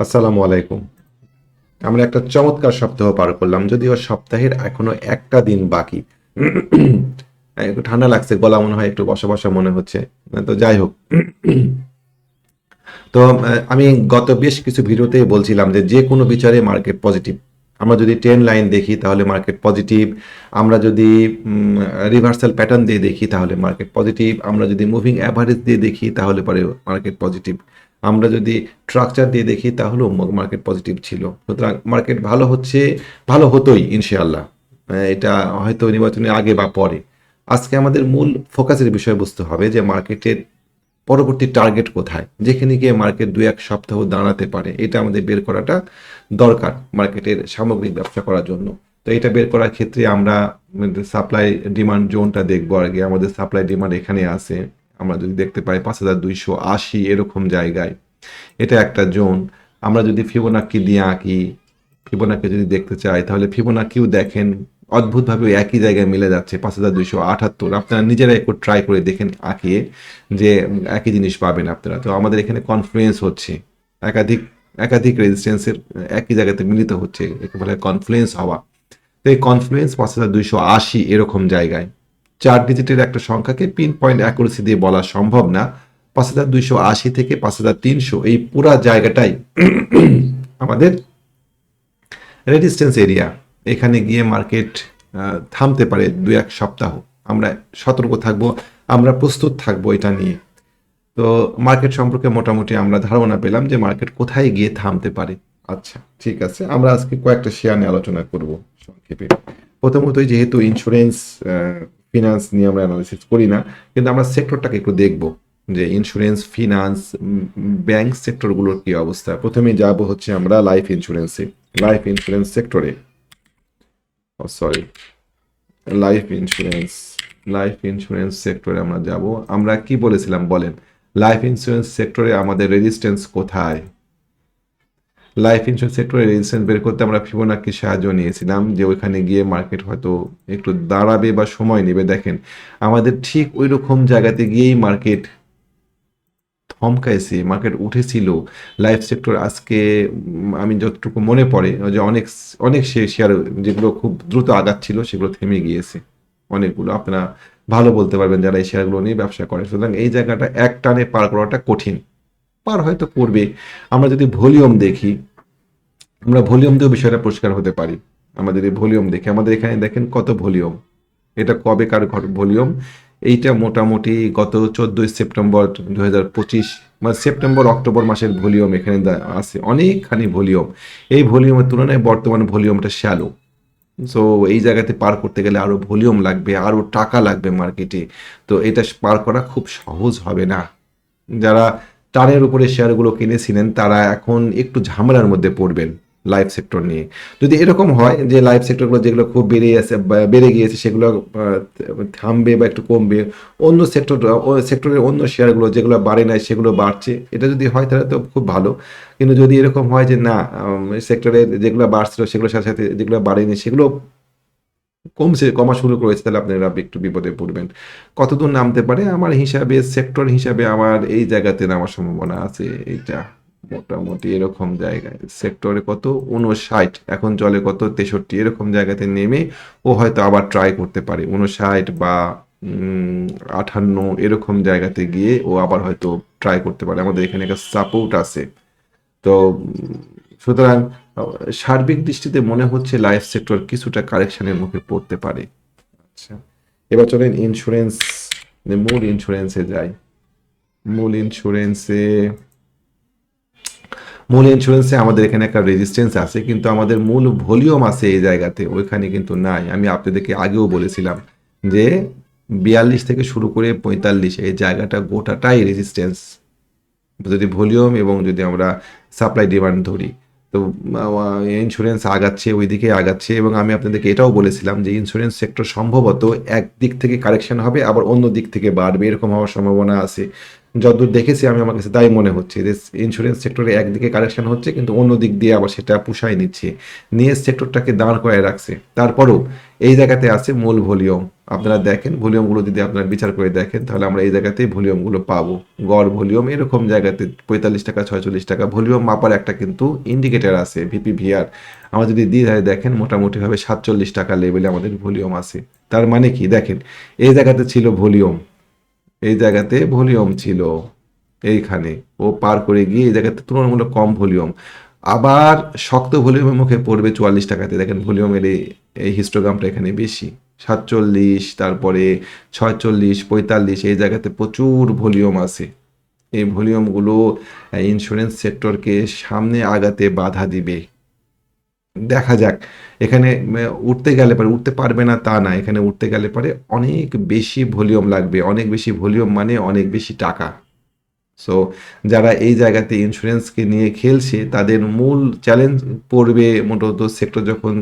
আসসালামু আলাইকুম। আমরা একটা চমৎকার সপ্তাহ পার করলাম, যদিও সপ্তাহের এখনও একটা দিন বাকি। একটু ঠান্ডা লাগছে, গলা মনে হয় একটু বসা বসা মনে হচ্ছে। তো যাই হোক। তো আমি গত বেশ কিছু ভিডিওতেই বলছিলাম যে যে কোনো বিচারে মার্কেট পজিটিভ আমরা যদি ট্রেন লাইন দেখি তাহলে মার্কেট পজিটিভ আমরা যদি রিভার্সাল প্যাটার্ন দিয়ে দেখি তাহলে মার্কেট পজিটিভ আমরা যদি মুভিং অ্যাভারেজ দিয়ে দেখি তাহলে পরে মার্কেট পজিটিভ আমরা যদি স্ট্রাকচার দিয়ে দেখি তাহলেও মার্কেট পজিটিভ ছিল। সুতরাং মার্কেট ভালো হচ্ছে, ভালো হতোই, ইনশাআল্লাহ। এটা হয়তো নির্বাচনের আগে বা পরে। আজকে আমাদের মূল ফোকাসের বিষয়বস্তু হবে যে মার্কেটের পরবর্তী টার্গেট কোথায়? যেখানে গিয়ে মার্কেট দু এক সপ্তাহ দাঁড়াতে পারে। এটা আমাদের বের করাটা দরকার মার্কেটের সামগ্রিক ব্যবসা করার জন্য। তো এটা বের করার ক্ষেত্রে আমরা সাপ্লাই ডিমান্ড জোনটা দেখব আগে। আমাদের সাপ্লাই ডিমান্ড এখানে আছে। আমরা যদি দেখতে পাই পাঁচ হাজার দুইশো আশি এরকম জায়গায়, এটা একটা জোন। আমরা যদি ফিবোনাক্কি দিয়ে আঁকি, ফিবোনাক্কি যদি দেখতে চাই, তাহলে ফিবোনাক্কিও দেখেন অদ্ভুতভাবে একই জায়গায় মিলে যাচ্ছে পাঁচ হাজার দুইশো আটাত্তর। আপনারা নিজেরা একটু ট্রাই করে দেখেন আঁকিয়ে যে একই জিনিস পাবেন আপনারা। তো আমাদের এখানে কনফ্লুয়েন্স হচ্ছে। একাধিক একাধিক রেজিস্ট্যান্সের একই জায়গাতে মিলিত হচ্ছে, একে বলে কনফ্লুয়েন্স হওয়া। তো এই কনফ্লুয়েন্স পাঁচ হাজার দুইশো আশি এরকম জায়গায়। চার ডিজিটের একটা সংখ্যাকে পিন পয়েন্ট অ্যাকুরেসি দিয়ে বলা সম্ভব না। পাঁচ হাজার দুইশো আশি থেকে পাঁচ হাজার তিনশো এই পুরা জায়গাটাই আমাদের রেজিস্ট্যান্স এরিয়া এখানে গিয়ে মার্কেট থামতে পারে দু এক সপ্তাহ। আমরা সতর্ক থাকব, আমরা প্রস্তুত থাকব এটা নিয়ে। তো মার্কেট সম্পর্কে মোটামুটি আমরা ধারণা পেলাম যে মার্কেট কোথায় গিয়ে থামতে পারে। আচ্ছা ঠিক আছে। আমরা আজকে কয়েকটা শেয়ার নিয়ে আলোচনা করব সংক্ষেপে। প্রথমত যেহেতু ইন্স্যুরেন্স ফিনান্স নিয়ে আমরা অ্যানালিসিস করি না, কিন্তু আমরা সেক্টরটাকে একটু দেখব যে ইন্স্যুরেন্স ফিনান্স ব্যাংক সেক্টরগুলোর কি অবস্থা। প্রথমে যাব হচ্ছে আমরা লাইফ ইন্স্যুরেন্সে লাইফ ইন্স্যুরেন্স সেক্টরে ও sorry life insurance life insurance সেক্টরে আমরা যাব। আমরা কি বলেছিলাম বলেন? লাইফ ইন্স্যুরেন্স সেক্টরে আমাদের রেজিস্ট্যান্স কোথায়? লাইফ ইন্স্যুরেন্স সেক্টরে রেজিস্ট্যান্স বের করতে আমরা ফিবোনাক্কি সাহায্য নিয়েছিলাম, যে ওইখানে গিয়ে মার্কেট হয়তো একটু দাঁড়াবে বা সময় নেবে। দেখেন, আমাদের ঠিক ওই রকম জায়গাতে গিয়েই মার্কেট থমকাইছে মার্কেট উঠেছিল। লাইফ সেক্টর আজকে আমি যতটুকু মনে পড়ে যে অনেক অনেক শেয়ার যেগুলো খুব দ্রুত আগাচ্ছিল, সেগুলো থেমে গিয়েছে। অনেকগুলো, আপনারা ভালো বলতে পারবেন যারা এই শেয়ারগুলো নিয়ে ব্যবসা করে। সুতরাং এই জায়গাটা এক টানে পার করাটা কঠিন। পার হয়তো করবে। আমরা যদি ভলিউম দেখি আমরা ভলিউম দিয়েও বিষয়টা পরিষ্কার হতে পারি। আমাদের এই ভলিউম দেখে। আমাদের এখানে দেখেন কত ভলিউম। এটা কবে কার ভলিউম? এইটা মোটামুটি গত চোদ্দই সেপ্টেম্বর দু হাজার পঁচিশ মানে সেপ্টেম্বর, অক্টোবর মাসের ভলিউম এখানে আছে। অনেকখানি ভলিউম। এই ভলিউমের তুলনায় বর্তমান ভলিউমটা শ্যালো। সো এই জায়গাতে পার করতে গেলে আরও ভলিউম লাগবে আরও টাকা লাগবে মার্কেটে। তো এটা পার করা খুব সহজ হবে না। যারা টানের উপরে শেয়ারগুলো কিনেছিলেন, তারা এখন একটু ঝামেলার মধ্যে পড়বেন। লাইফ সেক্টর নিয়ে। যদি এরকম হয় যে লাইফ সেক্টরগুলো যেগুলো খুব বেড়ে আছে বেড়ে গিয়েছে, সেগুলো থামবে বা একটু কমবে, অন্য সেক্টর সেক্টরের অন্য শেয়ারগুলো যেগুলো বাড়ে নাই, সেগুলো বাড়ছে। এটা যদি হয় তাহলে তো খুব ভালো। কিন্তু যদি এরকম হয় যে না সেক্টরে যেগুলো বাড়ছিল, সেগুলোর সাথে সাথে যেগুলো বাড়েনি সেগুলো কমছে, কমা শুরু করেছে, তাহলে আপনারা একটু বিপদে পড়বেন। কতদূর নামতে পারে? আমার হিসাবে সেক্টর হিসাবে আমার এই জায়গাতে নামার সম্ভাবনা আছে, এইটা। মোটামুটি এরকম জায়গায়। সেক্টরে কত? উনষাট এখন চলে কত? তেষট্টি। এরকম জায়গাতে নেমে ও হয়তো আবার ট্রাই করতে পারে। উনষাট বা উম, আটান্ন এরকম জায়গাতে গিয়ে ও আবার হয়তো ট্রাই করতে পারে। আমাদের এখানে একটা সাপোর্ট আছে। তো সুতরাং সার্বিক দৃষ্টিতে মনে হচ্ছে লাইফ সেক্টর কিছুটা কারেকশনের মুখে পড়তে পারে। আচ্ছা। এবার চলেন ইন্স্যুরেন্স মূল ইন্স্যুরেন্সে যাই। মূল ইন্স্যুরেন্সে মূল ইন্স্যুরেন্সে আমাদের এখানে একটা রেজিস্ট্যান্স আছে, কিন্তু আমাদের মূল ভলিউম আছে এই জায়গাতে, ওইখানে কিন্তু নাই। আমি আপনাদেরকে আগেও বলেছিলাম যে বিয়াল্লিশ থেকে শুরু করে পঁয়তাল্লিশ এই জায়গাটা গোটাটাই রেজিস্ট্যান্স যদি ভলিউম এবং যদি আমরা সাপ্লাই ডিমান্ড ধরি, তো ইন্স্যুরেন্স আগাচ্ছে ওই দিকে আগাচ্ছে, এবং আমি আপনাদেরকে এটাও বলেছিলাম যে ইন্স্যুরেন্স সেক্টর সম্ভবত এক দিক থেকে কারেকশন হবে, আবার অন্য দিক থেকে বাড়বে, এরকম হওয়ার সম্ভাবনা আছে। যতদূর দেখেছি, আমি আমার কাছে তাই মনে হচ্ছে যে ইন্স্যুরেন্স সেক্টরে একদিকে কারেকশন হচ্ছে, কিন্তু অন্য দিক দিয়ে আবার সেটা পুষায় নিচ্ছে। নিয়ে সেক্টরটাকে দাঁড় করায় রাখছে। তারপরও এই জায়গাতে আছে মূল ভলিউম। আপনারা দেখেন, ভলিউমগুলো যদি আপনারা বিচার করে দেখেন, তাহলে আমরা এই জায়গাতেই ভলিউমগুলো পাবো। গড় ভলিউম, এরকম জায়গাতে পঁয়তাল্লিশ টাকা, ছয়চল্লিশ টাকা, ভলিউম মাপার একটা কিন্তু ইন্ডিকেটার আছে ভিপি ভিআর আমরা যদি দিয়ে দেখেন, মোটামুটিভাবে সাতচল্লিশ টাকা লেভেলে আমাদের ভলিউম আছে। তার মানে কি? দেখেন, এই জায়গাতে ছিল ভলিউম। এই জায়গাতে ভলিউম ছিল, এইখানে। ও পার করে গিয়ে এই জায়গাতে তুলনামূলক কম ভলিউম। আবার শক্ত ভলিউমের মুখে পড়বে চুয়াল্লিশ টাকাতে। দেখেন ভলিউমের এই এই হিস্টোগ্রামটা এখানে বেশি। সাতচল্লিশ, তারপরে ছয়চল্লিশ, পঁয়তাল্লিশ, এই জায়গাতে প্রচুর ভলিউম আছে। এই ভলিউমগুলো ইন্স্যুরেন্স সেক্টরকে সামনে আগাতে বাধা দিবে। দেখা যাক। এখানে উঠতে গেলে পরে, উঠতে পারবে না তা না। এখানে উঠতে গেলে পরে অনেক বেশি ভলিউম লাগবে। অনেক বেশি ভলিউম মানে অনেক বেশি টাকা। সো যারা এই জায়গাতে ইন্স্যুরেন্সকে নিয়ে খেলছে, তাদের মূল চ্যালেঞ্জ পড়বে মোটামুটি সেক্টর যখন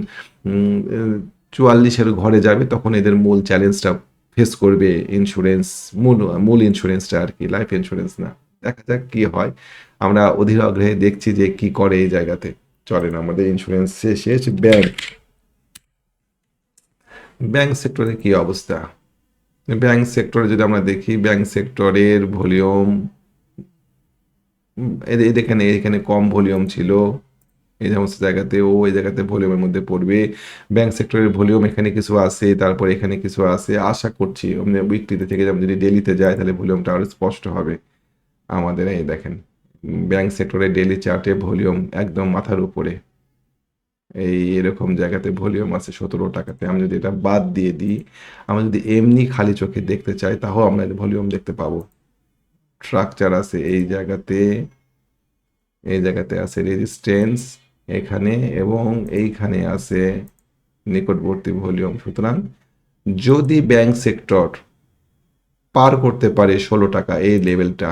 চুয়াল্লিশের ঘরে যাবে, তখন এদের মূল চ্যালেঞ্জটা ফেস করবে ইন্স্যুরেন্স, মূল মূল ইন্স্যুরেন্সটা আর কি লাইফ ইন্স্যুরেন্স না। দেখা যাক কী হয়। আমরা অধীর আগ্রহে দেখছি যে কি করে এই জায়গাতে। চলেন আমাদের ইন্স্যুরেন্স শেষ ব্যাংক ব্যাংক সেক্টরে কি অবস্থা? ব্যাংক সেক্টরে যদি আমরা দেখি ব্যাংক সেক্টরের ভলিউম এখানে এখানে কম ভলিউম ছিল। এই সমস্ত জায়গাতে, ও, এই জায়গাতে ভলিউমের মধ্যে পড়বে। ব্যাংক সেক্টরের ভলিউম এখানে কিছু আছে, তারপর এখানে কিছু আছে। আশা করছি উইকলিতে থেকে যদি ডেলিতে যায়, তাহলে ভলিউমটা আরও স্পষ্ট হবে। আমাদের এই দেখেন। ব্যাংক সেক্টরে ডেলি চার্টে ভলিউম একদম মাথার উপরে। এই এরকম জায়গাতে ভলিউম আছে সতেরো টাকাতে। আমি যদি এটা বাদ দিয়ে দিই আমরা যদি এমনি খালি চোখে দেখতে চাই তাও আমরা ভলিউম দেখতে পাবো। স্ট্রাকচার আছে এই জায়গাতে এই জায়গাতে আছে রেজিস্ট্যান্স এখানে এবং এইখানে আছে নিকটবর্তী ভলিউম। সুতরাং যদি ব্যাংক সেক্টর পার করতে পারে ষোলো টাকা, এই লেভেলটা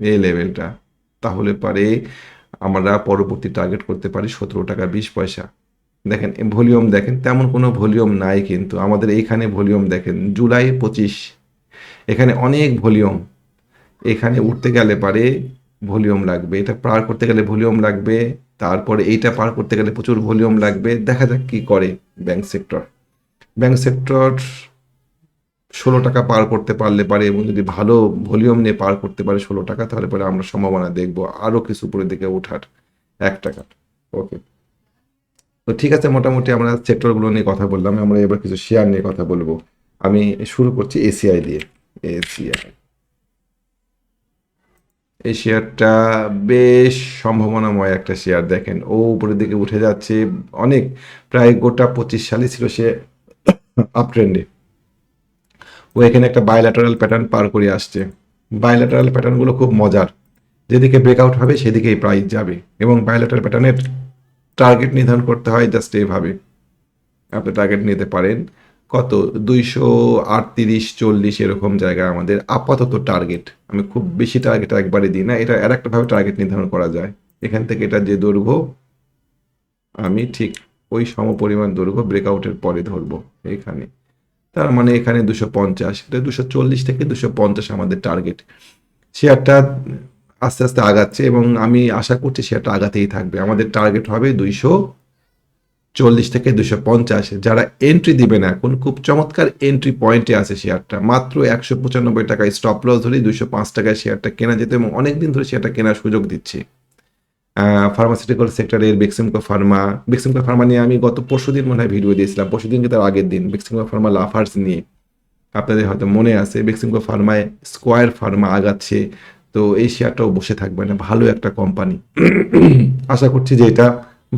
এই লেভেলটা তাহলে পারে আমরা পরবর্তী টার্গেট করতে পারি সতেরো টাকা বিশ পয়সা। দেখেন ভলিউম দেখেন, তেমন কোনো ভলিউম নাই কিন্তু আমাদের এইখানে ভলিউম দেখেন, জুলাই পঁচিশ। এখানে অনেক ভলিউম। এখানে উঠতে গেলে পারে ভলিউম লাগবে, এটা পার করতে গেলে ভলিউম লাগবে, তারপরে এইটা পার করতে গেলে প্রচুর ভলিউম লাগবে, দেখা যাক কি করে ব্যাংক সেক্টর ব্যাংক সেক্টর ষোলো টাকা পার করতে পারলে পারে এবং যদি ভালো ভলিউম নিয়ে পার করতে পারে ষোলো টাকা, তাহলে পরে আমরা সম্ভাবনা দেখব আরও কিছু উপরের দিকে ওঠার এক টাকা। ওকে। তো ঠিক আছে, মোটামুটি আমরা সেক্টরগুলো নিয়ে কথা বললাম। আমরা এবার কিছু শেয়ার নিয়ে কথা বলব। আমি শুরু করছি এসিআই দিয়ে। এসিআই এই শেয়ারটা বেশ সম্ভাবনাময় একটা শেয়ার, দেখেন। ও উপরের দিকে উঠে যাচ্ছে। অনেক, প্রায় গোটা পঁচিশ সালে ছিল সে আপ ট্রেন্ডে ও এখানে একটা বায়োল্যাটারাল প্যাটার্ন পার করে আসছে। বায়োল্যাটারাল প্যাটার্নগুলো খুব মজার। যেদিকে ব্রেকআউট হবে সেদিকেই প্রাইস যাবে এবং বায়োল্যাটারাল প্যাটার্নের টার্গেট নির্ধারণ করতে হয় জাস্ট এইভাবে আপনি টার্গেট নিতে পারেন, কত? দুইশো আটত্রিশ চল্লিশ এরকম জায়গায় আমাদের আপাতত টার্গেট আমি খুব বেশি টার্গেট একবারে দিই না, এটা আর একটাভাবে টার্গেট নির্ধারণ করা যায়। এখান থেকে এটা যে দৈর্ঘ্য, আমি ঠিক ওই সমপরিমাণ দৈর্ঘ্য ব্রেকআউটের পরে ধরবো, এখানে। তার মানে এখানে দুশো পঞ্চাশ, এটা দুশো চল্লিশ থেকে দুশো পঞ্চাশ আমাদের টার্গেট শেয়ারটা আস্তে আস্তে আগাচ্ছে এবং আমি আশা করছি শেয়ারটা আগাতেই থাকবে। আমাদের টার্গেট হবে দুইশো চল্লিশ থেকে দুশো পঞ্চাশ। যারা এন্ট্রি দিবে না এখন, খুব চমৎকার এন্ট্রি পয়েন্টে আছে শেয়ারটা মাত্র একশো পঁচানব্বই টাকায় স্টপ লস ধরেই দুশো পাঁচ টাকায় শেয়ারটা কেনা যেত এবং অনেকদিন ধরে শেয়ারটা কেনার সুযোগ দিচ্ছে। ফার্মাসিউটিক্যাল সেক্টরের বেক্সিমকো ফার্মা বেক্সিমকো ফার্মা নিয়ে আমি গত পরশু দিন মনে হয় ভিডিও দিয়েছিলাম, পরশু দিন তার আগের দিন বেক্সিমকো ফার্মা লাফার্স নিয়ে। আপনাদের হয়তো মনে আছে বেক্সিমকো ফার্মায় স্কোয়ার ফার্মা আগাচ্ছে, তো এই শেয়ারটাও বসে থাকবে না, ভালো একটা কোম্পানি আশা করছি যে এটা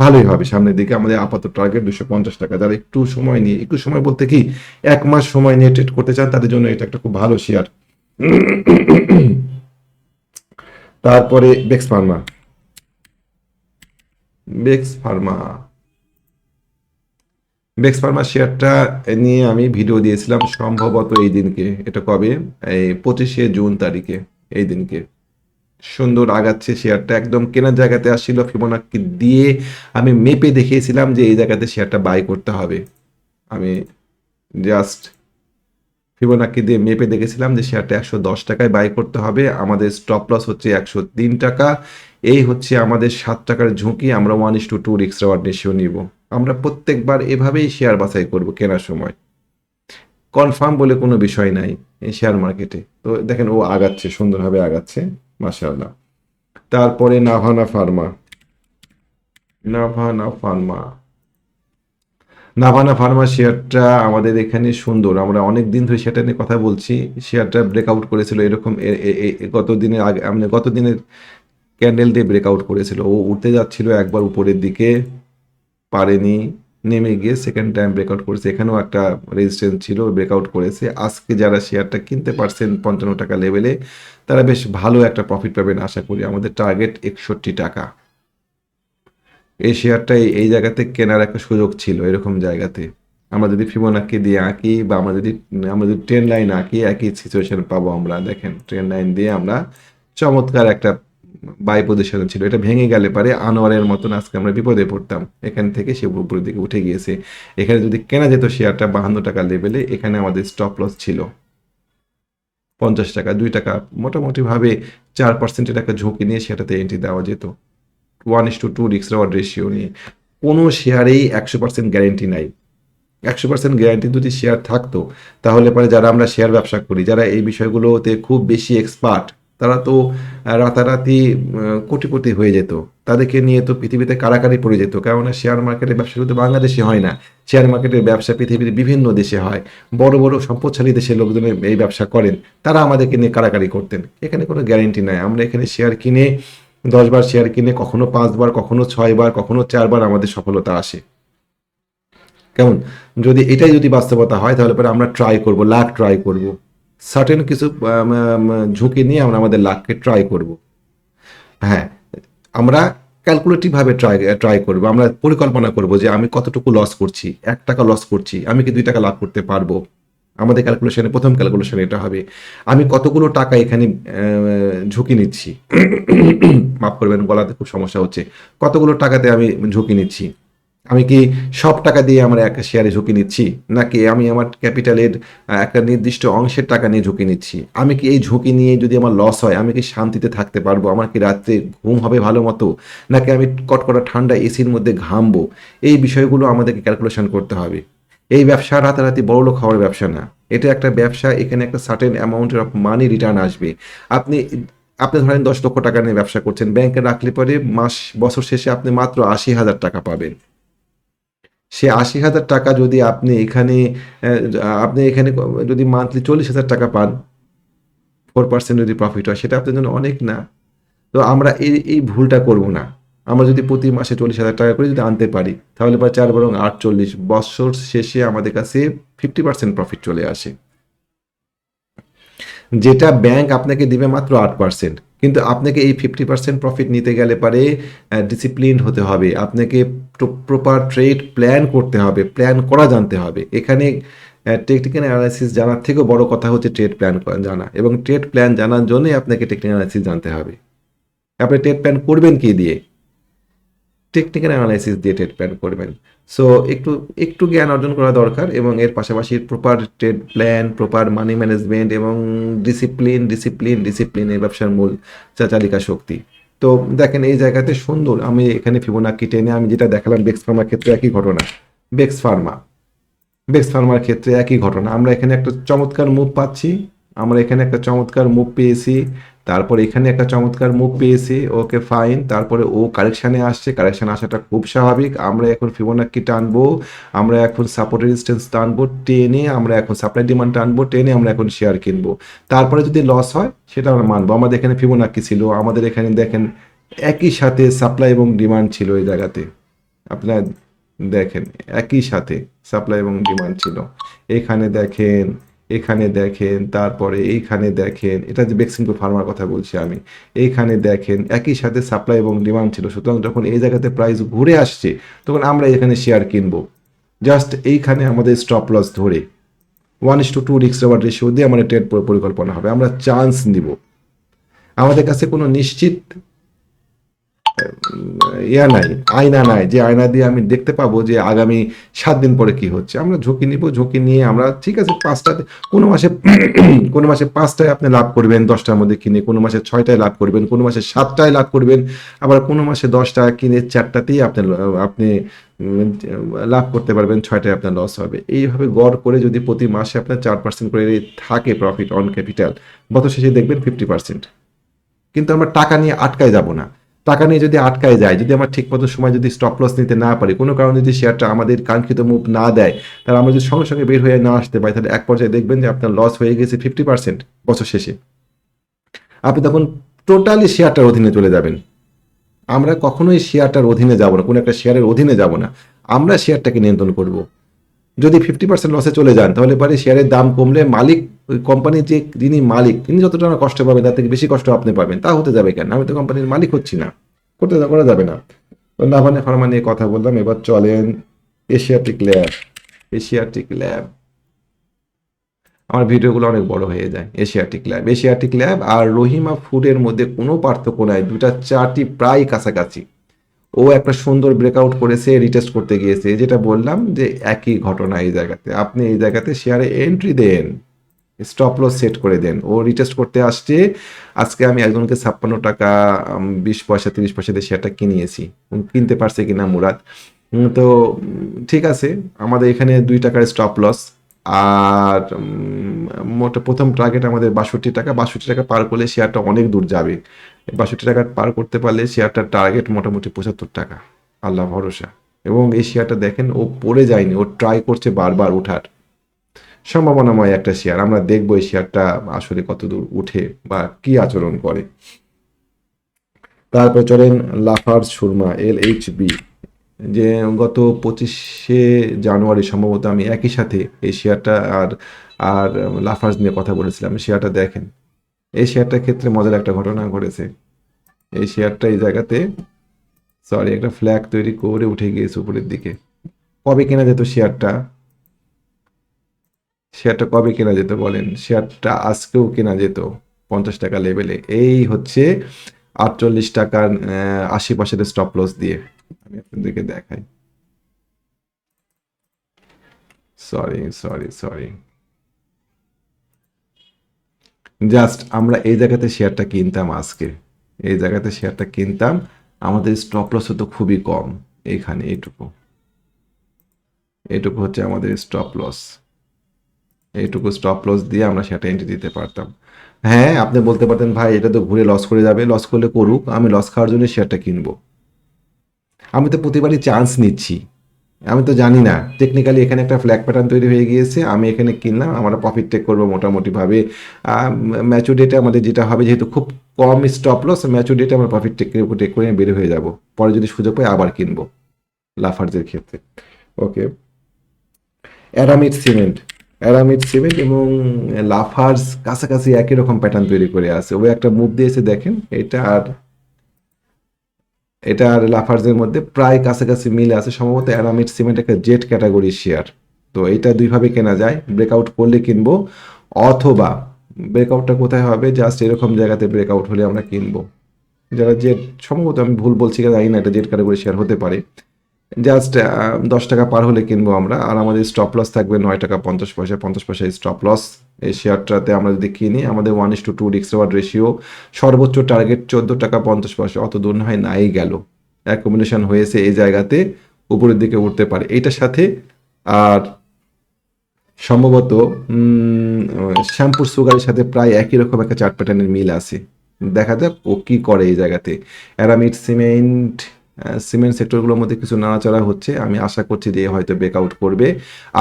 ভালোই হবে সামনের দিকে। আমাদের আপাতত টার্গেট দুশো পঞ্চাশ টাকা। যারা একটু সময় নিয়ে, একটু সময় বলতে কি, এক মাস সময় নিয়ে ট্রেড করতে চান, তাদের জন্য এটা একটা খুব ভালো শেয়ার তারপরে Bex pharma Bex pharma Bex pharma শেয়ারটা নিয়ে আমি ভিডিও দিয়েছিলাম সম্ভবত এই দিনকে। এটা কবে? এই পঁচিশে জুন তারিখে, এই দিনকে। সুন্দর আগাচ্ছে শেয়ারটা একদম কেনার জায়গাতে আসছিল, ফিবোনাক্কি দিয়ে আমি মেপে দেখিয়েছিলাম যে এই জায়গাতে শেয়ারটা বাই করতে হবে। আমি জাস্ট ফিবোনাক্কি দিয়ে মেপে দেখেছিলাম যে শেয়ারটা একশো দশ টাকায় বাই করতে হবে। আমাদের স্টপ লস হচ্ছে একশো তিন টাকা। এই হচ্ছে আমাদের সাত টাকার ঝুঁকি, আমরা ওয়ান ইস টু টু রিক্স রেওয়ার্ড রেশিও নিব। আমরা প্রত্যেকবার এভাবেই শেয়ার বাছাই করব কেনার সময়। কনফার্ম বলে কোনো বিষয় নাই এই শেয়ার মার্কেটে তো দেখেন ও আগাচ্ছে, সুন্দরভাবে আগাচ্ছে, মাশাআল্লাহ। তারপরে Navana pharma Navana pharma Navana pharma শেয়ারটা আমাদের এখানে সুন্দর। আমরা অনেক দিন ধরে সেটা নিয়ে কথা বলছি। শেয়ারটা ব্রেকআউট করেছিল এরকম গত দিনের আগে মানে গত দিনের ক্যান্ডেল দিয়ে ব্রেকআউট করেছিল। ও উঠতে যাচ্ছিল একবার উপরের দিকে, পারেনি, নেমে গিয়ে সেকেন্ড টাইম ব্রেকআউট করেছে। এখানেও একটা রেজিস্ট্যান্স ছিল ব্রেকআউট করেছে। আজকে যারা শেয়ারটা কিনতে পারছেন পঞ্চান্ন টাকা লেভেলে তারা বেশ ভালো একটা প্রফিট পাবেন আশা করি। আমাদের টার্গেট একষট্টি টাকা। এই শেয়ারটা এই- জায়গাতে কেনার একটা সুযোগ ছিল, এরকম জায়গাতে। আমরা যদি ফিবোনাক্কি দিয়ে আঁকি বা আমরা যদি আমরা যদি ট্রেন লাইন আঁকি, একই সিচুয়েশন পাবো আমরা। দেখেন ট্রেন লাইন দিয়ে আমরা চমৎকার একটা বাই পজিশনে ছিল। এটা ভেঙে গেলে পারে আনোয়ারের মতন আজকে আমরা বিপদে পড়তাম। এখান থেকে সে উপরের দিকে উঠে গিয়েছে। এখানে যদি কেনা যেত শেয়ারটা বাহান্ন টাকা লেভেলে, এখানে আমাদের স্টপ লস ছিল। পঞ্চাশ টাকা, দুই টাকা, মোটামুটিভাবে চার পার্সেন্টের একটা ঝুঁকি নিয়ে সেটাতে এন্ট্রি দেওয়া যেত। ওয়ান ইস টু টু রিক্স রেওয়ার্ড রেশিও নিয়ে। কোনো শেয়ারেই একশো পার্সেন্ট গ্যারেন্টি নাই। একশো পার্সেন্ট গ্যারান্টি যদি শেয়ার থাকতো, তাহলে পরে যারা আমরা শেয়ার ব্যবসা করি, যারা এই বিষয়গুলোতে খুব বেশি এক্সপার্ট তারা তো রাতারাতি কোটিপতি হয়ে যেত। তাদেরকে নিয়ে তো পৃথিবীতে কারাকারি পড়ে যেত। কেননা শেয়ার মার্কেটের ব্যবসা শুধু বাংলাদেশে হয় না শেয়ার মার্কেটের ব্যবসা পৃথিবীর বিভিন্ন দেশে হয়। বড় বড় সম্পদশালী দেশের লোকজন এই ব্যবসা করেন। তারা আমাদেরকে নিয়ে কারাকারি করতেন। এখানে কোনো গ্যারেন্টি নাই। আমরা এখানে শেয়ার কিনে দশবার শেয়ার কিনে, কখনো পাঁচবার কখনো ছয়বার কখনো চারবার আমাদের সফলতা আসে। কেমন? যদি এটাই যদি বাস্তবতা হয়, তাহলে পরে আমরা ট্রাই করব, লাখ ট্রাই করব। সার্টেন কিছু ঝুঁকি নিয়ে আমরা আমাদের লাখকে ট্রাই করব। হ্যাঁ আমরা ক্যালকুলেটিভভাবে ট্রাই ট্রাই করব। আমরা পরিকল্পনা করব যে আমি কতটুকু লস করছি। এক টাকা লস করছি, আমি কি দুই টাকা লাভ করতে পারব? আমাদের ক্যালকুলেশনে প্রথম ক্যালকুলেশন এটা হবে। আমি কতগুলো টাকা এখানে ঝুঁকি নিচ্ছি? মাফ করবেন, গলাতে খুব সমস্যা হচ্ছে। কতগুলো টাকাতে আমি ঝুঁকি নিচ্ছি? আমি কি সব টাকা দিয়ে আমরা একটা শেয়ারে ঝুঁকি নিচ্ছি? নাকি আমি আমার ক্যাপিটালের একটা নির্দিষ্ট অংশের টাকা নিয়ে ঝুঁকি নিচ্ছি? আমি কি এই ঝুঁকি নিয়ে যদি আমার লস হয়, আমি কি শান্তিতে থাকতে পারব? আমার কি রাত্রে ঘুম হবে ভালো মতো? নাকি আমি কটকটা ঠান্ডা এসির মধ্যে ঘামবো? এই বিষয়গুলো আমাদেরকে ক্যালকুলেশন করতে হবে। এই ব্যবসা রাতারাতি বড়লোক হওয়ার ব্যবসা না। এটা একটা ব্যবসা, এখানে একটা সার্টেন অ্যামাউন্টের অফ মানি রিটার্ন আসবে। আপনি আপনি ধরেন দশ লক্ষ টাকা নিয়ে ব্যবসা করছেন। ব্যাংকে রাখলে পরে মাস, বছর শেষে আপনি মাত্র আশি হাজার টাকা পাবেন। সে আশি হাজার টাকা যদি আপনি এখানে আপনি এখানে যদি মান্থলি চল্লিশ হাজার টাকা পান ফোর পার্সেন্ট যদি প্রফিট হয়, সেটা আপনার জন্য অনেক না। তো আমরা এই এই ভুলটা করব না। আমরা যদি প্রতি মাসে চল্লিশ হাজার টাকা করে যদি আনতে পারি, তাহলে পরে চার বরং আটচল্লিশ বছর শেষে আমাদের কাছে ফিফটি পার্সেন্ট প্রফিট চলে আসে। যেটা ব্যাংক আপনাকে দিবে মাত্র আট পার্সেন্ট কিন্তু আপনাকে এই ফিফটি পার্সেন্ট প্রফিট নিতে গেলে পারে ডিসিপ্লিন হতে হবে, আপনাকে প্রপার ট্রেড প্ল্যান করতে হবে প্ল্যান করা জানতে হবে। এখানে টেকনিক্যাল অ্যানালাইসিস জানার থেকেও বড় কথা হচ্ছে ট্রেড প্ল্যান জানা এবং ট্রেড প্ল্যান জানার জন্যই আপনাকে টেকনিক্যাল অ্যানালাইসিস জানতে হবে। আপনি ট্রেড প্ল্যান করবেন কি দিয়ে? টেকনিক্যাল অ্যানালাইসিস দিয়ে ট্রেড প্ল্যান করবেন। সো একটু একটু জ্ঞান অর্জন করা দরকার এবং এর পাশাপাশি proper trade plan proper money management এবং ডিসিপ্লিন ডিসিপ্লিন ডিসিপ্লিন এই ব্যবসার মূল চালিকা শক্তি। তো দেখেন, এই জায়গাতে সুন্দর। আমি এখানে ফিবোনাক্কি টেনে আমি যেটা দেখালাম বেক্স ফার্মার ক্ষেত্রে একই ঘটনা। বেক্স ফার্মা বেক্স ফার্মার ক্ষেত্রে একই ঘটনা। আমরা এখানে একটা চমৎকার মুভ পাচ্ছি। আমরা এখানে একটা চমৎকার মুভ পেয়েছি। তারপর এখানে একটা চমৎকার মুভ পেয়েছি, ওকে ফাইন তারপরে ও কারেকশানে আসছে কারেকশান আসাটা খুব স্বাভাবিক। আমরা এখন ফিবোনাক্কি টানবো আমরা এখন সাপোর্ট রেজিস্ট্যান্স টানবো টেনে আমরা এখন সাপ্লাই ডিমান্ড টানবো টেনে আমরা এখন শেয়ার কিনবো। তারপরে যদি লস হয়, সেটা আমরা মানবো। আমাদের এখানে ফিবোনাক্কি ছিল, আমাদের এখানে দেখেন একই সাথে সাপ্লাই এবং ডিমান্ড ছিল এই জায়গাতে। আপনারা দেখেন, একই সাথে সাপ্লাই এবং ডিমান্ড ছিল। এখানে দেখেন এখানে দেখেন, তারপরে এইখানে দেখেন, এটা যে বেক্সিমকো ফার্মার কথা বলছি আমি, এইখানে দেখেন, একই সাথে সাপ্লাই এবং ডিমান্ড ছিল। সুতরাং যখন এই জায়গাতে প্রাইস ঘুরে আসছে, তখন আমরা এখানে শেয়ার কিনবো। জাস্ট এইখানে আমাদের স্টপ লস ধরে। ওয়ান ইস টু টু রিক্স রেওয়ার্ড রেশিও দিয়ে আমাদের ট্রেড পরিকল্পনা হবে। আমরা চান্স নিব। আমাদের কাছে কোনো নিশ্চিত ইয়া নাই, আয়না নাই, যে আয়না দিয়ে আমি দেখতে পাবো যে আগামী সাত দিন পরে কি হচ্ছে। আমরা ঝুঁকি নিব, ঝুঁকি নিয়ে আমরা, ঠিক আছে পাঁচটাতে কোনো মাসে কোনো মাসে পাঁচটায় আপনি লাভ করবেন, দশটার মধ্যে কিনে, কোনো মাসে ছয়টায় লাভ করবেন, কোনো মাসে সাতটায় লাভ করবেন, আবার কোনো মাসে দশটা কিনে চারটাতেই আপনি আপনি লাভ করতে পারবেন, ছয়টায় আপনার লস হবে। এইভাবে গড় করে যদি প্রতি মাসে আপনার চার পার্সেন্ট করে থাকে প্রফিট অন ক্যাপিটাল বছর শেষে দেখবেন ফিফটি পার্সেন্ট কিন্তু আমরা টাকা নিয়ে আটকায় যাব না। টাকা নিয়ে যদি আটকায় যায়, যদি আমরা ঠিক মতো সময় যদি স্টপ লস নিতে না পারি, কোনো কারণে যদি শেয়ারটা আমাদের কাঙ্ক্ষিত মুভ না দেয়, তাহলে আমরা যদি সঙ্গে সঙ্গে বের হয়ে না আসতে পারি, তাহলে এক পর্যায়ে দেখবেন যে আপনার লস হয়ে গেছে ফিফটি পার্সেন্ট বছর শেষে। আপনি তখন টোটালি শেয়ারটার অধীনে চলে যাবেন। আমরা কখনোই শেয়ারটার অধীনে যাব না, কোনো একটা শেয়ারের অধীনে যাব না। আমরা শেয়ারটাকে নিয়ন্ত্রণ করব। যদি ফিফটি পার্সেন্ট লসে চলে যান, তাহলে পরে শেয়ারের দাম কমলে মালিক, ওই কোম্পানির যে যিনি মালিক, তিনি যতটা কষ্ট পাবেন, তার থেকে বেশি কষ্ট আপনি পাবেন। তা হতে যাবে কেন? আমি তো কোম্পানির মালিক হচ্ছি না। করতে করা যাবে না। তো নাভানে ফার্মা নিয়ে কথা বললাম, এবার চলেন এশিয়াটিক ল্যাব। Asiatic lab. আমার ভিডিওগুলো অনেক বড় হয়ে যায়। Asiatic lab. এশিয়াটিক ল্যাব আর রহিমা ফুডের মধ্যে কোনো পার্থক্য নাই। দুটা চারটি প্রায় কাছাকাছি। ও একটা সুন্দর ব্রেকআউট করেছে রিটেস্ট করতে গিয়েছে। যেটা বললাম যে একই ঘটনা এই জায়গাতে। আপনি এই জায়গাতে শেয়ারে এন্ট্রি দেন স্টপ লস সেট করে দেন। ও রিটেস্ট করতে আসছে, আজকে আমি একজনকে ছাপ্পান্ন টাকা বিশ পয়সা, তিরিশ পয়সা দিয়ে শেয়ারটা কিনিয়েছি। কিনতে পারছে কিনা মুরাদ? তো ঠিক আছে। আমাদের এখানে দুই টাকার স্টপ লস আর মোট প্রথম টার্গেট আমাদের বাষট্টি টাকা। বাষট্টি টাকা পার করলে শেয়ারটা অনেক দূর যাবে। বাষট্টি টাকা পার করতে পারলে শেয়ারটার টার্গেট মোটামুটি পঁচাত্তর টাকা। আল্লাহ ভরসা। এবং এই শেয়ারটা দেখেন, ও পড়ে যায়নি, ও ট্রাই করছে বারবার ওঠার। সম্ভাবনাময় একটা শেয়ার আমরা দেখব এই শেয়ারটা আসলে কত দূর উঠে বা কি আচরণ করে। তারপর চলেন Lafarge Surma L H B যে গত পঁচিশে জানুয়ারি সম্ভবত আমি একই সাথে এই শেয়ারটা আর আর, লাফার্স নিয়ে কথা বলেছিলাম। শেয়ারটা দেখেন এই শেয়ারটার ক্ষেত্রে মজার একটা ঘটনা ঘটেছে। এই শেয়ারটা এই জায়গাতে সরি একটা ফ্ল্যাগ তৈরি করে উঠে গিয়েছে উপরের দিকে। কবে কেনা যেত শেয়ারটা? শেয়ারটা কবে কেনা যেত বলেন? শেয়ারটা আজকেও কেনা যেত পঞ্চাশ টাকা লেভেলে। এই হচ্ছে আটচল্লিশ টাকার আশেপাশের স্টপ লস দিয়ে। আমি আপনাদেরকে দেখাই। সরি সরি সরি জাস্ট আমরা এই জায়গাতে শেয়ারটা কিনতাম আজকে। এই জায়গাতে শেয়ারটা কিনতাম। আমাদের স্টপ লস হতো খুবই কম এইখানে, এইটুকু। এইটুকু হচ্ছে আমাদের স্টপ লস এইটুকু স্টপ লস দিয়ে আমরা সেটা এন্ট্রি দিতে পারতাম। হ্যাঁ আপনি বলতে পারতেন, ভাই, এটা তো ঘুরে লস করে যাবে। লস করলে করুক, আমি লস খাওয়ার জন্য শেয়ারটা কিনবো। আমি তো প্রতিবারই চান্স নিচ্ছি। আমি তো জানি না। টেকনিক্যালি এখানে একটা ফ্ল্যাগ প্যাটার্ন তৈরি হয়ে গিয়েছে, আমি এখানে কিনলাম, আমরা প্রফিট টেক করব মোটামুটিভাবে। ম্যাচুর ডেটে আমাদের যেটা হবে, যেহেতু খুব কম স্টপ লস ম্যাচুর ডেটে আমরা প্রফিট টেক টেক করে বের হয়ে যাব। পরে যদি সুযোগ পাই আবার কিনবো লাফার্জের ক্ষেত্রে। Okay Aramit cement Aramit cement এবং লাফার্স কাছাকাছি একই রকম প্যাটার্ন তৈরি করে আছে। ও একটা মুভ দিয়েছে দেখেন, এটা আর এটা আর লাফার্সের মধ্যে প্রায় কাছাকাছি মিলে আছে। সম্ভবত অ্যারামিড সিমেন্ট একটা জেট ক্যাটাগরি শেয়ার। তো এটা দুইভাবে কেনা যায়। ব্রেকআউট করলে কিনবো অথবা ব্রেকআউটটা কোথায় হবে? জাস্ট এরকম জায়গাতে ব্রেকআউট হলে আমরা কিনবো। যারা জেট সম্ভবত আমি ভুল বলছি কিনা জানি না, এটা জেট ক্যাটাগরি শেয়ার হতে পারে। জাস্ট দশ টাকা পার হলে কিনবো আমরা। আর আমাদের স্টপ লস থাকবে নয় টাকা পঞ্চাশ পয়সা। পঞ্চাশ পয়সা স্টপ লস এই শেয়ারটাতে আমরা যদি কিনি, আমাদের ওয়ান ইস টু টু রিক্স রিওয়ার্ড রেশিও সর্বোচ্চ টার্গেট চোদ্দ টাকা পঞ্চাশ পয়সা, অত দূর হয় নাই গেল। অ্যাকোমোডেশন হয়েছে এই জায়গাতে, উপরের দিকে উঠতে পারে। এইটার সাথে আর সম্ভবত শ্যাম্পুর সুগারের সাথে প্রায় একই রকম একটা চার্ট প্যাটার্নের মিল আছে। দেখা যাক ও কি করে এই জায়গাতে। অ্যারামিড সিমেন্ট সিমেন্ট সেক্টরগুলোর মধ্যে কিছু নাড়াচাড়া হচ্ছে। আমি আশা করছি যে হয়তো ব্রেকআউট করবে।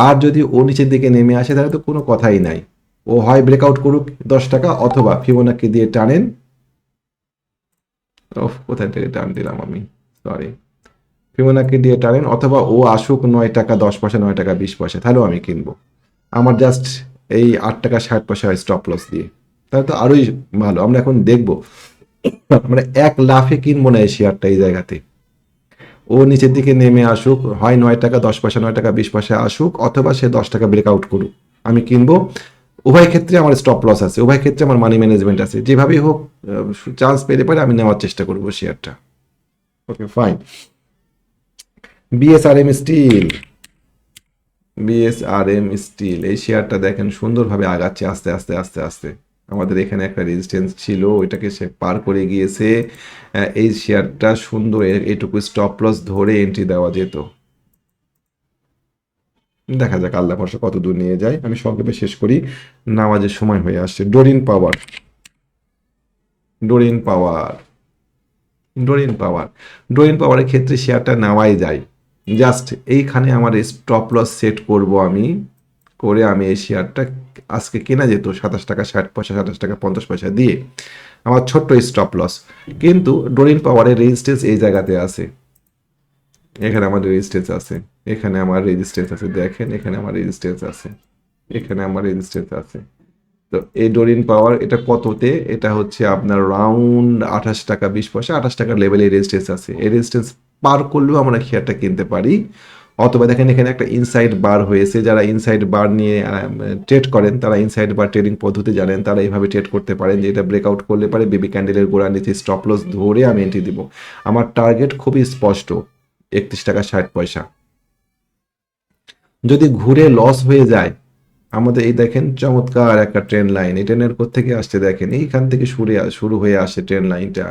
আর যদি ও নিচের দিকে নেমে আসে, তাহলে তো কোনো কথাই নাই। ও হয় ব্রেকআউট করুক দশ টাকা অথবা ফিবোনাকে দিয়ে টানেন। কোথায় থেকে টান দিলাম আমি? সরি ফিবোনাকে দিয়ে টানেন অথবা ও আসুক নয় টাকা দশ পয়সা, নয় টাকা বিশ পয়সা, তাহলেও আমি কিনবো। আমার জাস্ট এই আট টাকা ষাট পয়সা হয় স্টপ লস দিয়ে। তাহলে তো আরোই ভালো। আমরা এখন দেখব। আমরা এক লাফে কিনবো না এই শেয়ারটা এই জায়গাতে। ও নিচের দিকে নেমে আসুক, হয় নয় টাকা দশ পয়সা, নয় টাকা বিশ পয়সা আসুক, অথবা সে দশ টাকা ব্রেকআউট করুক। আমি কিনবো। উভয় ক্ষেত্রে আমার স্টপ লস আছে, উভয় ক্ষেত্রে আমার মানি ম্যানেজমেন্ট আছে। যেভাবেই হোক চান্স পেলে পারে আমি নেওয়ার চেষ্টা করব শেয়ারটা okay fine BSRM steel BSRM steel এই শেয়ারটা দেখেন সুন্দরভাবে আগাচ্ছে, আস্তে আস্তে আস্তে আস্তে। আমাদের এখানে একটা রেজিস্ট্যান্স ছিল, ওইটাকে সে পার করে গিয়েছে। এই শেয়ারটা সুন্দর এটুকু স্টপ লস ধরে এন্ট্রি দেওয়া যেত। দেখা যাক আল্লাহ ভরসা কত দূর নিয়ে যায়। আমি সংক্ষেপে শেষ করি। নামাজের সময় হয়ে আসছে। Doreen power. Doreen power. Doreen power. Doreen পাওয়ারের ক্ষেত্রে শেয়ারটা নেওয়াই যায়। জাস্ট এইখানে আমার স্টপ লস সেট করব আমি। করে আমি এই শেয়ারটা আজকে কেনা যেত সাতাশ টাকা, ষাট পয়সা, সাতাশ টাকা, পঞ্চাশ পয়সা দিয়ে। আমার ছোট্ট স্টপ লস কিন্তু ডোরিন পাওয়ারের রেজিস্ট্যান্স এই জায়গাতে আছে। এখানে আমার রেজিস্ট্যান্স আছে। এখানে আমার রেজিস্ট্যান্স আছে, দেখেন এখানে আমার রেজিস্ট্যান্স আছে। এখানে আমার রেজিস্ট্যান্স আছে। তো এই ডোরিন পাওয়ার এটা কততে? এটা হচ্ছে আপনার রাউন্ড আঠাশ টাকা, বিশ পয়সা, আঠাশ টাকার লেভেলে রেজিস্ট্যান্স আছে। এই রেজিস্ট্যান্স পার করলেও আমরা শেয়ারটা কিনতে পারি। অথবা দেখেন এখানে একটা ইনসাইড বার হয়েছে। যারা ইনসাইড বার নিয়ে ট্রেড করেন, তারা ইনসাইড বার ট্রেডিং পদ্ধতি জানেন, তারা এইভাবে ট্রেড করতে পারেন যে এটা ব্রেকআউট করলে পারে। বেবি ক্যান্ডেলের গোড়া নিচে স্টপ লস ধরে আমি এন্ট্রি দিব। আমার টার্গেট খুবই স্পষ্ট। একত্রিশ টাকা ষাট পয়সা। যদি ঘুরে লস হয়ে যায়, আমাদের এই দেখেন চমৎকার একটা ট্রেন লাইন এই ট্রেনের থেকে আসছে দেখেন, এইখান থেকে শুরু শুরু হয়ে আসে ট্রেন লাইনটা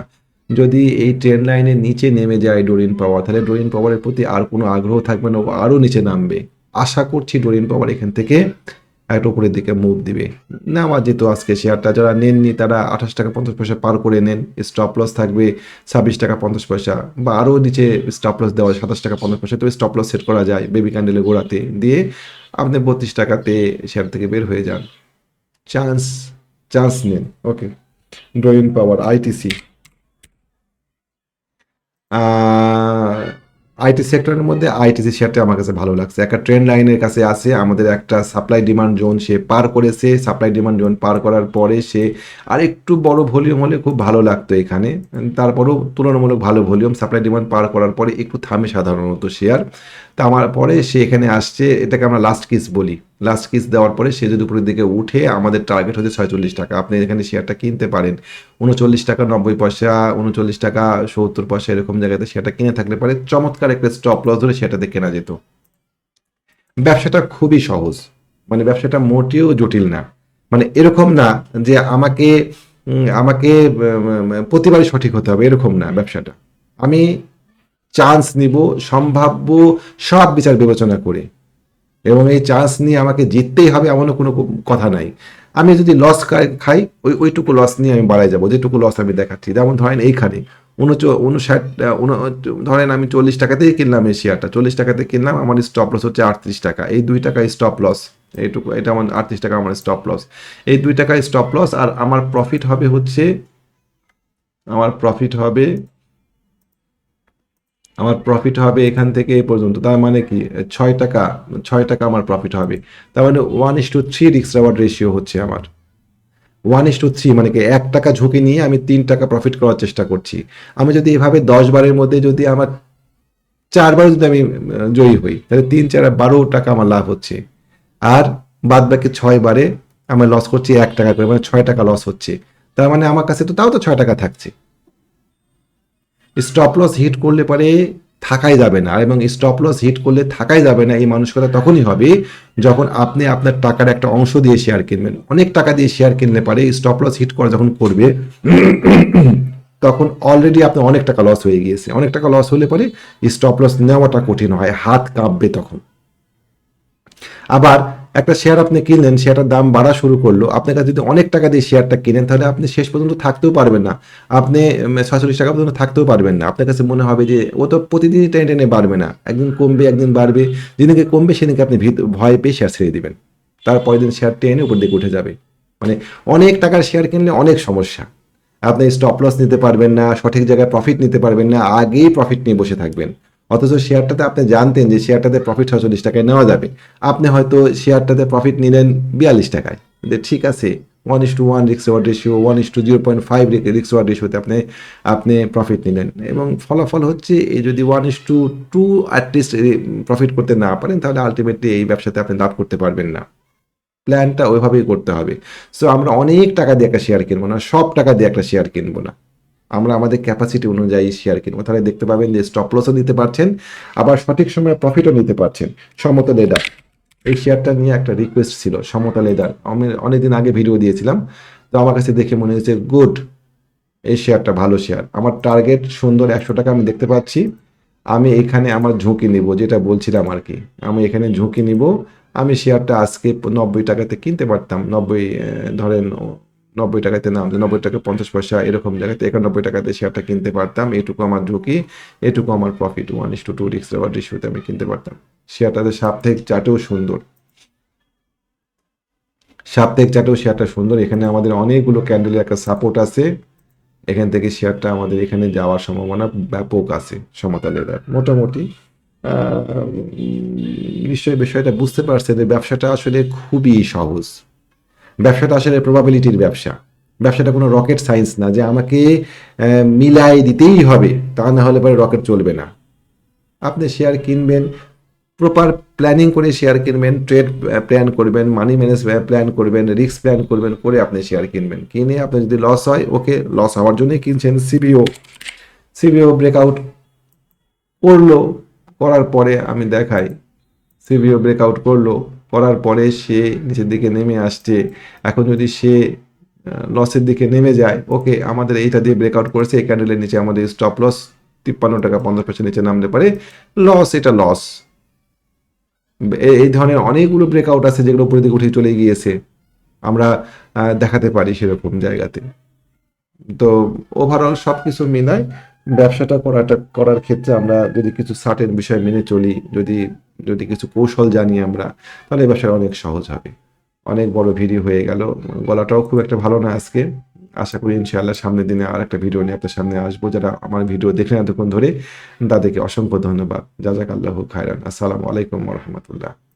যদি এই ট্রেন লাইনের নিচে নেমে যায় ডোরিন পাওয়ার তাহলে ডোরিন পাওয়ারের প্রতি আর কোনো আগ্রহ থাকবে না, ও আরও নিচে নামবে। আশা করছি ডোরিন পাওয়ার এখান থেকে একটা উপরের দিকে মুভ দিবে। নেওয়া যেত আজকে শেয়ারটা যারা নেননি, তারা আঠাশ টাকা পঞ্চাশ পয়সা পার করে নেন। স্টপ লস থাকবে ছাব্বিশ টাকা পঞ্চাশ পয়সা বা আরও নিচে স্টপ লস দেওয়া হয় সাতাশ টাকা পঞ্চাশ পয়সা। তো স্টপ লস সেট করা যায় বেবি ক্যান্ডেলে গোড়াতে দিয়ে আপনি বত্রিশ টাকাতে শেয়ার থেকে বের হয়ে যান। চান্স চান্স নেন। Okay drawing power ITC IT সেক্টরের মধ্যে আইটিসি শেয়ারটা আমার কাছে ভালো লাগছে। একটা ট্রেন লাইনের কাছে আছে, আমাদের একটা সাপ্লাই ডিমান্ড জোন সে পার করেছে। সাপ্লাই ডিমান্ড জোন পার করার পরে সে আর একটু বড় ভলিউম হলে খুব ভালো লাগতো এখানে। তারপরেও তুলনামূলক ভালো ভলিউম সাপ্লাই ডিমান্ড পার করার পরে একটু থামে সাধারণত শেয়ার তা আমার পরে সে এখানে আসছে, এটাকে আমরা লাস্ট কিস বলি। লাস্ট কিস দেওয়ার পরে সে যদি উপরের দিকে উঠে, আমাদের টার্গেট হচ্ছে ছয়চল্লিশ টাকা। আপনি এখানে শেয়ারটা কিনতে পারেন। উনচল্লিশ টাকা নব্বই পয়সা, উনচল্লিশ টাকা সত্তর পয়সা এরকম জায়গাতে সেটা কিনে থাকলে পারে। চমৎকার একটা স্টপ লস ধরে সেটাতে কেনা যেত। ব্যবসাটা খুবই সহজ। মানে ব্যবসাটা মোটেও জটিল না। মানে এরকম না যে আমাকে আমাকে প্রতিবারই সঠিক হতে হবে। এরকম না ব্যবসাটা। আমি চান্স নিব, সম্ভাব্য সব বিচার বিবেচনা করে এবং এই চান্স নিয়ে আমাকে জিততেই হবে এমনও কোনো কথা নাই। আমি যদি লস খাই ওই, ওইটুকু লস নিয়ে আমি বাড়াই যাব, যেটুকু লস আমি দেখাচ্ছি। যেমন ধরেন এইখানে, উনচ, উনষাট ধরেন আমি চল্লিশ টাকাতেই কিনলাম এই শেয়ারটা চল্লিশ টাকাতে কিনলাম, আমার স্টপ লস হচ্ছে আটত্রিশ টাকা। এই দুই টাকা স্টপ লস এইটুকু, এটা আমার আটত্রিশ টাকা আমার স্টপ লস এই দুই টাকা স্টপ লস আর আমার প্রফিট হবে হচ্ছে, আমার প্রফিট হবে আমার প্রফিট হবে এখান থেকে এ পর্যন্ত। তার মানে কি? ছয় টাকা ছয় টাকা আমার প্রফিট হবে। তার মানে ওয়ান ইস টু থ্রি রিক্স রেওয়ার্ড রেশিও হচ্ছে আমার। ওয়ান ইস টু থ্রি মানে কি? এক টাকা ঝুঁকি নিয়ে আমি তিন টাকা প্রফিট করার চেষ্টা করছি। আমি যদি এভাবে দশ বারের মধ্যে যদি আমার চারবার যদি আমি জয়ী হই, তাহলে তিন চার বারো টাকা আমার লাভ হচ্ছে। আর বাদ বাকি ছয় বারে আমি লস করছি এক টাকা করে মানে ছয় টাকা লস হচ্ছে। তার মানে আমার কাছে তো, তাও তো ছয় টাকা থাকছে। স্টপ লস হিট করলে পরে থাকাই যাবে না এবং স্টপ লস হিট করলে থাকাই যাবে না, এই মানসিকতা তখনই হবে যখন আপনি আপনার টাকার একটা অংশ দিয়ে শেয়ার কিনবেন। অনেক টাকা দিয়ে শেয়ার কিনলে পারে স্টপ লস হিট করা যখন করবে, তখন অলরেডি আপনার অনেক টাকা লস হয়ে গিয়েছে। অনেক টাকা লস হলে পরে স্টপ লস নেওয়াটা কঠিন হয়, হাত কাঁপবে তখন। আবার একটা শেয়ার আপনি কিনলেন শেয়ারটার দাম বাড়া শুরু করল। আপনার কাছে যদি অনেক টাকা দিয়ে শেয়ারটা কিনেন, তাহলে আপনি শেষ পর্যন্ত থাকতেও পারবেন না। আপনি ছয়চল্লিশ টাকা পর্যন্ত থাকতেও পারবেন না। আপনার কাছে মনে হবে যে, ও তো প্রতিদিনই টেনে টেনে বাড়বে না। একদিন কমবে, একদিন বাড়বে। যেদিনকে কমবে, সেদিনকে আপনি ভয় পেয়ে শেয়ার ছেড়ে দেবেন। তারপরের দিন শেয়ার টেনে উপর দিকে উঠে যাবে। মানে অনেক টাকার শেয়ার কিনলে অনেক সমস্যা। আপনি স্টপ লস নিতে পারবেন না, সঠিক জায়গায় প্রফিট নিতে পারবেন না, আগেই প্রফিট নিয়ে বসে থাকবেন। অথচ শেয়ারটাতে আপনি জানতেন যে শেয়ারটাতে প্রফিট ছচল্লিশ টাকায় নেওয়া যাবে। আপনি হয়তো শেয়ারটাতে প্রফিট নিলেন বিয়াল্লিশ টাকায়। যে ঠিক আছে ওয়ান ইস টু ওয়ান রিক্স reward ratio one is two zero point five রিক্স ওয়ার্ড রেশিওতে আপনি আপনি প্রফিট নিলেন। এবং ফলাফল হচ্ছে, এই যদি one is to two at least profit করতে না পারেন, তাহলে আলটিমেটলি এই ব্যবসাতে আপনি লাভ করতে পারবেন না। প্ল্যানটা ওইভাবেই করতে হবে। সো আমরা অনেক টাকা দিয়ে একটা শেয়ার কিনবো না, সব টাকা দিয়ে একটা শেয়ার কিনবো না। আমরা আমাদের ক্যাপাসিটি অনুযায়ী শেয়ার কিনবো। তাহলে দেখতে পাবেন যে স্টপ লসও নিতে পারছেন, আবার সঠিক সময়ে প্রফিটও নিতে পারছেন। সমতা লেদার, এই শেয়ারটা নিয়ে একটা রিকোয়েস্ট ছিল, সমতা লেদার। আমি অনেকদিন আগে ভিডিও দিয়েছিলাম, তো আমার কাছে দেখে মনে হয়েছে, গুড, এই শেয়ারটা ভালো শেয়ার আমার টার্গেট সুন্দর একশো টাকা আমি দেখতে পাচ্ছি। আমি এখানে আমার ঝুঁকি নিব, যেটা বলছিলাম আর কি। আমি এখানে ঝুঁকি নিব, আমি শেয়ারটা আজকে নব্বই টাকাতে কিনতে পারতাম, নব্বই ধরেন নব্বই টাকাতে নাম নব্বই টাকা পঞ্চাশ পয়সা এরকম জায়গাতে একানব্বই টাকাতে শেয়ারটা কিনতে পারতাম। এটুকু আমার ঝুঁকি, এটুকু আমার profit one is to two রিক্স রেওয়ার্ড রেশিওতে আমি কিনতে পারতাম। শেয়ারটাতে সাপ্তাহিক চার্টেও সুন্দর। সাপ্তাহিক চার্টেও শেয়ারটা সুন্দর। এখানে আমাদের অনেকগুলো ক্যান্ডেলের একটা সাপোর্ট আছে। এখান থেকে শেয়ারটা আমাদের এখানে যাওয়ার সম্ভাবনা ব্যাপক আছে সমতা লেদার মোটামুটি নিশ্চয়ই বিষয়টা বুঝতে পারছে যে ব্যবসাটা আসলে খুবই সহজ। ব্যবসাটা আসলে প্রবাবিলিটির ব্যবসা। ব্যবসাটা কোনো রকেট সায়েন্স না, যে আমাকে মিলাই দিতেই হবে, তা না হলে পরে রকেট চলবে না। আপনি শেয়ার কিনবেন প্রপার প্ল্যানিং করে শেয়ার কিনবেন ট্রেড প্ল্যান করবেন মানি ম্যানেজ প্ল্যান করবেন রিস্ক প্ল্যান করবেন, করে আপনি শেয়ার কিনবেন। কিনে আপনার যদি লস হয়, ওকে লস হওয়ার জন্যই কিনছেন সিবিও সিবিও ব্রেকআউট করল, করার পরে আমি দেখাই সিবিও ব্রেকআউট করল করার পরে সে নিচের দিকে নেমে আসছে। এখন যদি সে লসের দিকে নেমে যায়, ওকে আমাদের এইটা দিয়ে ব্রেকআউট করেছে, এই ক্যান্ডেলের নিচে আমাদের স্টপ লস তিপ্পান্ন টাকা পঞ্চাশ পয়সা নিচে নামতে পারে। লস এটা লস এই ধরনের অনেকগুলো ব্রেকআউট আছে যেগুলো উপরের দিকে উঠে চলে গিয়েছে। আমরা দেখাতে পারি সেরকম জায়গাতে। তো ওভারঅল সব কিছু মিলায় ব্যবসাটা করাটা, করার ক্ষেত্রে আমরা যদি কিছু সার্টেন বিষয় মেনে চলি, যদি যদি কিছু কৌশল জানি আমরা, তাহলে এই ব্যবসাটা অনেক সহজ হবে। অনেক বড় ভিডিও হয়ে গেল। গলাটাও খুব একটা ভালো না আজকে। আশা করি ইনশাআল্লাহ সামনের দিনে আর একটা ভিডিও নিয়ে আপনার সামনে আসব। যারা আমার ভিডিও দেখলেন এতক্ষণ ধরে, তাদেরকে অসংখ্য ধন্যবাদ। জাজাক আল্লাহ খায়রান। আসসালামু আলাইকুম রহমতুল্লাহ।